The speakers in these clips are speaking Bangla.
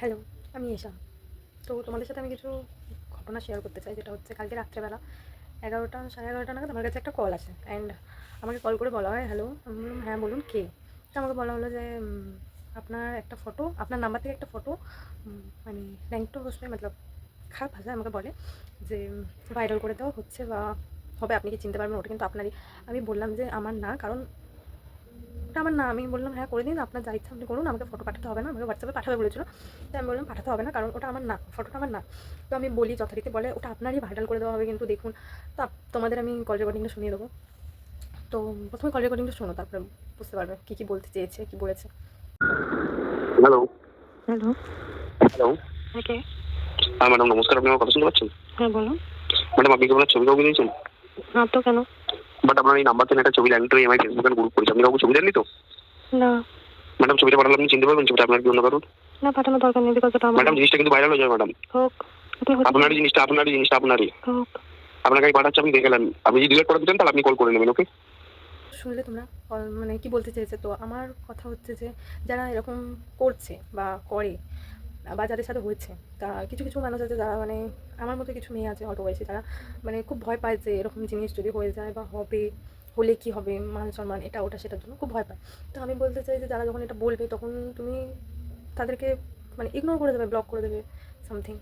হ্যালো আমি এশা তো তোমাদের সাথে আমি কিছু ঘটনা শেয়ার করতে চাই, যেটা হচ্ছে কালকে রাত্রেবেলা এগারোটা, সাড়ে এগারোটা নাগাদ আমার কাছে একটা কল আছে অ্যান্ড আমাকে কল করে বলা হয় হ্যালো আমি বললাম হ্যাঁ বলুন, কে? তো আমাকে বলা হলো যে আপনার একটা ফটো আপনার নাম্বার থেকে একটা ফটো মানে ল্যাংটো হোসে মতলব খারাপ ভাষায় আমাকে বলে যে ভাইরাল করে দেওয়া হচ্ছে বা হবে, আপনি কি চিনতে পারবেন? ওটা কিন্তু আপনারই। আমি বললাম যে, আমার না, কারণ ওটা আমার না আমি বললাম হ্যাঁ করে দিন আপনার যা ইচ্ছা আপনি করুন আমাকে ফটো পাঠাতে হবে না আমাকে হোয়াটসঅ্যাপে পাঠাবে বলেছিল। তো আমি বললাম পাঠাতে হবে না কারণ ওটা আমার না ফটোটা আমার না। তো আমি বলি যথারীতি বলে ওটা আপনারই ভাইরাল করে দেওয়া হবে কিন্তু দেখুন তো তোমাদের আমি কল রেকর্ডিংটা শুনিয়ে দেবো। তো প্রথমে কল রেকর্ডিংটা শোনো তারপরে বুঝতে পারবে কী কী বলতে চেয়েছে কী বলেছে। হ্যালো হ্যালো হ্যালো কে? হ্যাঁ ম্যাডাম নমস্কার আপনি আমার কথা শুনতে পাচ্ছেন? হ্যাঁ বলো ম্যাডাম আপনি কি আপনার ছবি কাউকে দিয়েছেন? না তো কেন? বাট আপনার এই নাম্বার থেকে একটা ছবি ফেসবুকে গ্রুপ করেছে। আপনি কাউকে ছবি দেননি তো? না। ম্যাডাম ছবিটা পাঠালে আপনি চিনতে পারবেন? ছবিটা আপনার কি অন্য কারণ না পাঠানোর দরকার নেই বিকজ ম্যাডাম জিনিসটা কিন্তু ভাইরাল হয়ে যাবে ম্যাডাম হোক আপনারই জিনিসটা আপনারই জিনিসটা আপনারই। হোক। আপনাকে আমি পাঠাচ্ছি আপনি দেখে নেন। আপনি যদি ডিলেট করে দিতেন তাহলে আপনি কল করে নেবেন ওকে শুনলে তোমরা মানে কি বলতে চেয়েছে তো আমার কথা হচ্ছে যে যারা এরকম করছে বা করে বা যাদের সাথে হয়েছে, তা কিছু কিছু মানুষ আছে যারা মানে আমার মতো কিছু মেয়ে আছে অল্প বয়সী তারা মানে খুব ভয় পায় যে এরকম জিনিস যদি হয়ে যায় বা হবে, হলে কি হবে, মান সম্মান এটা ওটা সেটার জন্য খুব ভয় পায়। তো আমি বলতে চাই যে যারা যখন এটা বলবে তখন তুমি তাদেরকে মানে ইগনোর করে দেবে ব্লক করে দেবে সামথিং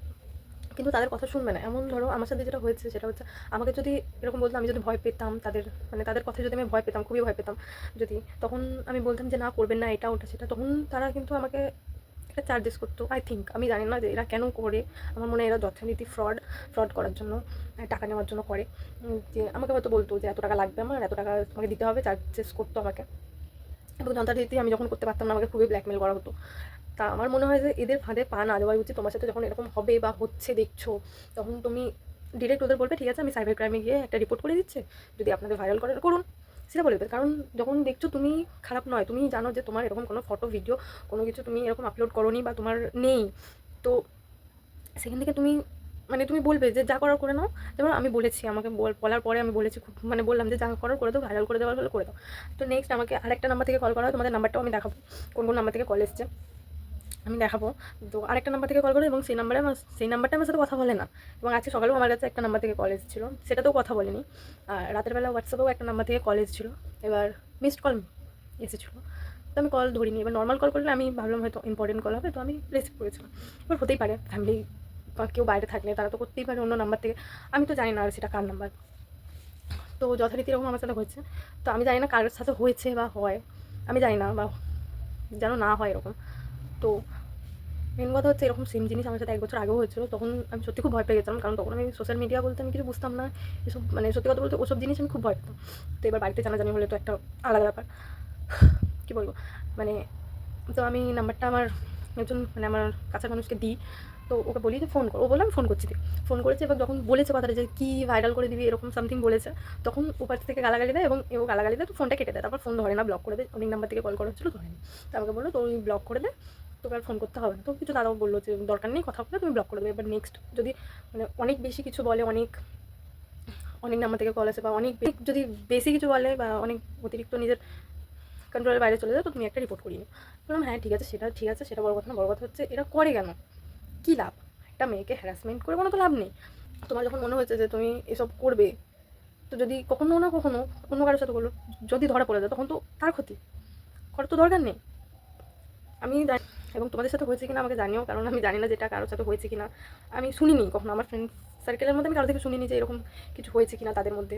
কিন্তু তাদের কথা শুনবে না। এমন ধরো আমার সাথে যেটা হয়েছে সেটা হচ্ছে আমাকে যদি এরকম বলতো, আমি যদি ভয় পেতাম তাদের মানে তাদের কথা যদি আমি ভয় পেতাম, খুবই ভয় পেতাম যদি, তখন আমি বলতাম যে না, করবেন না, এটা ওটা সেটা। তখন তারা কিন্তু আমাকে চার্জেস করতো আই থিঙ্ক আমি জানি না যে এরা কেন করে। আমার মনে হয় এরা যথারীতি ফ্রড ফ্রড করার জন্য টাকা নেওয়ার জন্য করে। যে আমাকে হয়তো বলতো যে এত টাকা লাগবে আমার, এত টাকা তোমাকে দিতে হবে চার্জেস করতো আমাকে। এবং যথারীতি আমি যখন করতে পারতাম না, আমাকে খুবই ব্ল্যাকমেল করা হতো। তা আমার মনে হয় যে এদের ফাঁদে পা না দেওয়াই উচিত। তোমার সাথে যখন এরকম হবে বা হচ্ছে দেখছ, তখন তুমি ডিরেক্ট ওদের বলবে, ঠিক আছে, আমি সাইবার ক্রাইমে গিয়ে একটা রিপোর্ট করে দিচ্ছি। যদি আপনাদের ভাইরাল করার করুন। সেটা বলে দেবে। কারণ যখন দেখছ তুমি খারাপ নয়, তুমি জানো যে তোমার এরকম কোনো ফটো ভিডিও কোনো কিছু তুমি এরকম আপলোড করোনি বা তোমার নেই, তো সেখান থেকে তুমি মানে তুমি বলবে যে যা করার করে নাও। যেমন আমি বলেছি, আমাকে বল- বলার পরে আমি বলেছি খুব মানে বললাম যে যা করার করে দাও ভাইরাল করে দেওয়ার হলে করে দাও। তো নেক্সট আমাকে আরেকটা নাম্বার থেকে কল করা হয়, তোমাদের নাম্বারটাও আমি দেখাবো, কোন কোন নাম্বার থেকে কল এসছে। আমি দেখাবো। তো আরেকটা নাম্বার থেকে কল করে এবং সেই নাম্বারে আমার সেই নাম্বারটা আমার সাথে কথা বলে না। এবং আজকে সকালেও আমার কাছে একটা নাম্বার থেকে কল এসেছিল। সেটাতেও কথা বলেনি। আর রাতের বেলা হোয়াটসঅ্যাপেও একটা নাম্বার থেকে কল এসেছিল। এবার মিসড কল এসেছিল। তো আমি কল ধরিনি। এবার নর্মাল কল করলে আমি ভাবলাম হয়তো ইম্পর্টেন্ট কল হবে। তো আমি রিসিভ করেছিলাম। এবার হতেই পারে। ফ্যামিলি বা কেউ বাইরে থাকলে তারা তো করতেই পারে অন্য নাম্বার থেকে। আমি তো জানি না আর সেটা কার নাম্বার তো যথারীতি এরকম আমার সাথে হয়েছে। তো আমি জানি না কারোর সাথে হয়েছে বা হয়। আমি জানি না বা যেন না হয় এরকম। তো মেন কথা হচ্ছে এরকম সেম জিনিস আমার সাথে এক বছর আগেও হয়েছিল। তখন আমি সত্যি খুব ভয় পেয়ে গেছিলাম, কারণ তখন আমি সোশ্যাল মিডিয়া বলতে আমি কিছু বুঝতাম না। এসব মানে সত্যি কথা বলতে ওসব জিনিস আমি খুব ভয় পেতাম। তো এবার বাড়িতে জানাজানি হলে তো একটা আলাদা ব্যাপার। কী বলব? মানে তো আমি নাম্বারটা আমার একজন মানে আমার কাছের মানুষকে দিই। তো ওকে বলি যে ফোন করো। ও বলে আমি ফোন করছি ফোন করেছে, এবার যখন বলেছে কথাটা যে কী ভাইরাল করে দিবি, এরকম সামথিং বলেছে, তখন ওপার থেকে গালাগালি দেয় এবং ও গালাগালি দেয়, তো ফোনটা কেটে দেয়। তারপর ফোন ধরে না ব্লক করে দেয়। অনেক নাম্বার থেকে কল করা হচ্ছিল, ধরেনি। তো আমাকে বলল তো ওই ব্লক করে দে। তোকে আর ফোন করতে হবে না। তো কিছু দাদাও বলল যে, দরকার নেই, কথা বলে তুমি ব্লক করে দেবে। এবার নেক্সট যদি মানে অনেক বেশি কিছু বলে, অনেক অনেক নাম্বার থেকে কল আসে বা অনেক যদি বেশি কিছু বলে বা অনেক অতিরিক্ত নিজের কন্ট্রোলের বাইরে চলে যায়, তো তুমি একটা রিপোর্ট করিয়ে বললাম হ্যাঁ ঠিক আছে, সেটা ঠিক আছে, সেটা বড় কথা না, বড় কথা হচ্ছে, এরা করে কেন? কী লাভ? একটা মেয়েকে হ্যারাসমেন্ট করে কোনো তো লাভ নেই। তোমার যখন মনে হয়েছে যে তুমি এসব করবে, তো যদি কখনো না কখনো অন্য কারোর সাথে করল যদি ধরা পড়ে যায়, তখন তো তার ক্ষতি। করার তো দরকার নেই। আমি এবং তোমাদের সাথে হয়েছে কিনা আমাকে জানিও, কারণ আমি জানি না যেটা কারোর সাথে হয়েছে কিনা। আমি শুনিনি কখনো, আমার ফ্রেন্ড সার্কেলের মধ্যে আমি কারও থেকে শুনিনি যে এরকম কিছু হয়েছে কিনা তাদের মধ্যে,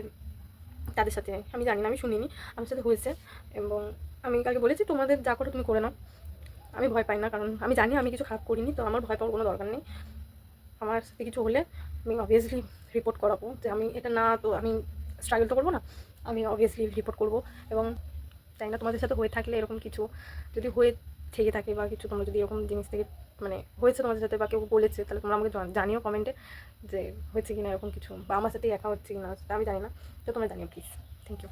তাদের সাথে। আমি জানি না, আমি শুনিনি, আমার সাথে হয়েছে এবং আমি কালকে বলেছি, তোমাদের যা করে তুমি করে নাও। আমি ভয় পাই না, কারণ আমি জানি আমি কিছু খারাপ করিনি, তো আমার ভয় পাওয়ার কোনো দরকার নেই। আমার সাথে কিছু হলে আমি অবভিয়াসলি রিপোর্ট করাবো যে আমি এটা না, তো আমি স্ট্রাগল তো করব না, আমি অবভিয়াসলি রিপোর্ট করব এবং জানি না তোমাদের সাথে হয়ে থাকলে এরকম কিছু যদি হয়ে থেকে থাকে বা কিছু তোমরা যদি এরকম জিনিস থেকে মানে হয়েছে তোমাদের সাথে বা কেউ বলেছে, তাহলে তোমরা আমাকে জানিও কমেন্টে যে হয়েছে কিনা এরকম কিছু বা আমার সাথে একা হচ্ছে কিনা আমি জানি না। তো তোমরা জানিও প্লিজ থ্যাংক ইউ